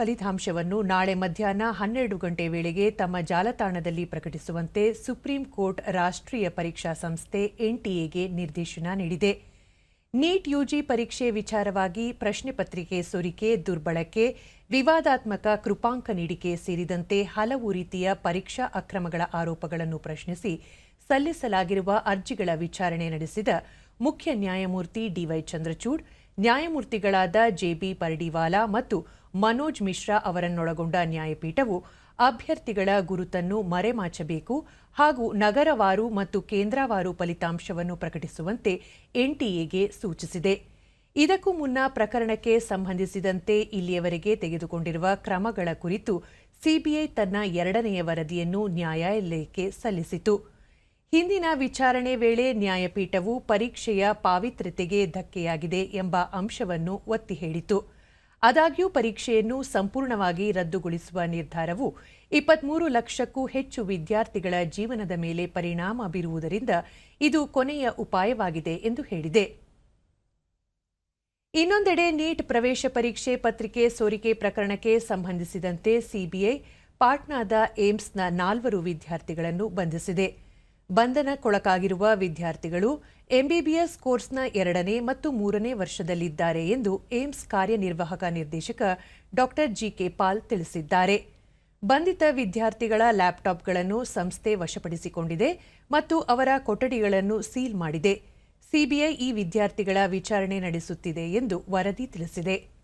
ಫಲಿತಾಂಶವನ್ನು ನಾಳೆ ಮಧ್ಯಾಹ್ನ ಹನ್ನೆರಡು ಗಂಟೆ ವೇಳೆಗೆ ತಮ್ಮ ಜಾಲತಾಣದಲ್ಲಿ ಪ್ರಕಟಿಸುವಂತೆ ಸುಪ್ರೀಂ ಕೋರ್ಟ್ ರಾಷ್ಟ್ರೀಯ ಪರೀಕ್ಷಾ ಸಂಸ್ಥೆ ಎನ್ಟಿಎಗೆ ನಿರ್ದೇಶನ ನೀಡಿದೆ. ನೀಟ್ ಯುಜಿ ಪರೀಕ್ಷೆ ವಿಚಾರವಾಗಿ ಪ್ರಶ್ನೆ ಪತ್ರಿಕೆ ಸೋರಿಕೆ, ದುರ್ಬಳಕೆ, ವಿವಾದಾತ್ಮಕ ಕೃಪಾಂಕ ನೀಡಿಕೆ ಸೇರಿದಂತೆ ಹಲವು ರೀತಿಯ ಪರೀಕ್ಷಾ ಅಕ್ರಮಗಳ ಆರೋಪಗಳನ್ನು ಪ್ರಶ್ನಿಸಿ ಸಲ್ಲಿಸಲಾಗಿರುವ ಅರ್ಜಿಗಳ ವಿಚಾರಣೆ ನಡೆಸಿದ ಮುಖ್ಯ ನ್ಯಾಯಮೂರ್ತಿ ಡಿವೈ ಚಂದ್ರಚೂಡ್, ನ್ಯಾಯಮೂರ್ತಿಗಳಾದ ಜೆಬಿ ಪರ್ಡಿವಾಲಾ ಮತ್ತು ಮನೋಜ್ ಮಿಶ್ರಾ ಅವರನ್ನೊಳಗೊಂಡ ನ್ಯಾಯಪೀಠವು ಅಭ್ಯರ್ಥಿಗಳ ಗುರುತನ್ನು ಮರೆಮಾಚಬೇಕು ಹಾಗೂ ನಗರವಾರು ಮತ್ತು ಕೇಂದ್ರವಾರು ಫಲಿತಾಂಶವನ್ನು ಪ್ರಕಟಿಸುವಂತೆ ಎನ್ಟಿಎಗೆ ಸೂಚಿಸಿದೆ. ಇದಕ್ಕೂ ಮುನ್ನ ಪ್ರಕರಣಕ್ಕೆ ಸಂಬಂಧಿಸಿದಂತೆ ಇಲ್ಲಿಯವರೆಗೆ ತೆಗೆದುಕೊಂಡಿರುವ ಕ್ರಮಗಳ ಕುರಿತು ಸಿಬಿಐ ತನ್ನ ಎರಡನೆಯ ವರದಿಯನ್ನು ನ್ಯಾಯಾಲಯಕ್ಕೆ ಸಲ್ಲಿಸಿತು. ಹಿಂದಿನ ವಿಚಾರಣೆ ವೇಳೆ ನ್ಯಾಯಪೀಠವು ಪರೀಕ್ಷೆಯ ಪಾವಿತ್ರ್ಯತೆಗೆ ಧಕ್ಕೆಯಾಗಿದೆ ಎಂಬ ಅಂಶವನ್ನು ಒತ್ತಿ ಹೇಳಿತು. ಆದಾಗ್ಯೂ ಪರೀಕ್ಷೆಯನ್ನು ಸಂಪೂರ್ಣವಾಗಿ ರದ್ದುಗೊಳಿಸುವ ನಿರ್ಧಾರವು ಇಪ್ಪತ್ಮೂರು ಲಕ್ಷಕ್ಕೂ ಹೆಚ್ಚು ವಿದ್ಯಾರ್ಥಿಗಳ ಜೀವನದ ಮೇಲೆ ಪರಿಣಾಮ ಬೀರುವುದರಿಂದ ಇದು ಕೊನೆಯ ಉಪಾಯವಾಗಿದೆ ಎಂದು ಹೇಳಿದೆ. ಇನ್ನೊಂದೆಡೆ ನೀಟ್ ಪ್ರವೇಶ ಪರೀಕ್ಷೆ ಪತ್ರಿಕೆ ಸೋರಿಕೆ ಪ್ರಕರಣಕ್ಕೆ ಸಂಬಂಧಿಸಿದಂತೆ ಸಿಬಿಐ ಪಾಟ್ನಾದ ಏಮ್ಸ್ನ ನಾಲ್ವರು ವಿದ್ಯಾರ್ಥಿಗಳನ್ನು ಬಂಧಿಸಿದೆ. ಬಂಧನಕ್ಕೊಳಗಾಗಿರುವ ವಿದ್ಯಾರ್ಥಿಗಳು ಎಂಬಿಬಿಎಸ್ ಕೋರ್ಸ್ನ ಎರಡನೇ ಮತ್ತು ಮೂರನೇ ವರ್ಷದಲ್ಲಿದ್ದಾರೆ ಎಂದು ಏಮ್ಸ್ ಕಾರ್ಯನಿರ್ವಾಹಕ ನಿರ್ದೇಶಕ ಡಾ ಜಿಕೆ ಪಾಲ್ ತಿಳಿಸಿದ್ದಾರೆ. ಬಂಧಿತ ವಿದ್ಯಾರ್ಥಿಗಳ ಲ್ಯಾಪ್ಟಾಪ್ಗಳನ್ನು ಸಂಸ್ಥೆ ವಶಪಡಿಸಿಕೊಂಡಿದೆ ಮತ್ತು ಅವರ ಕೊಠಡಿಗಳನ್ನು ಸೀಲ್ ಮಾಡಿದೆ. ಸಿಬಿಐ ಈ ವಿದ್ಯಾರ್ಥಿಗಳ ವಿಚಾರಣೆ ನಡೆಸುತ್ತಿದೆ ಎಂದು ವರದಿ ತಿಳಿಸಿದೆ.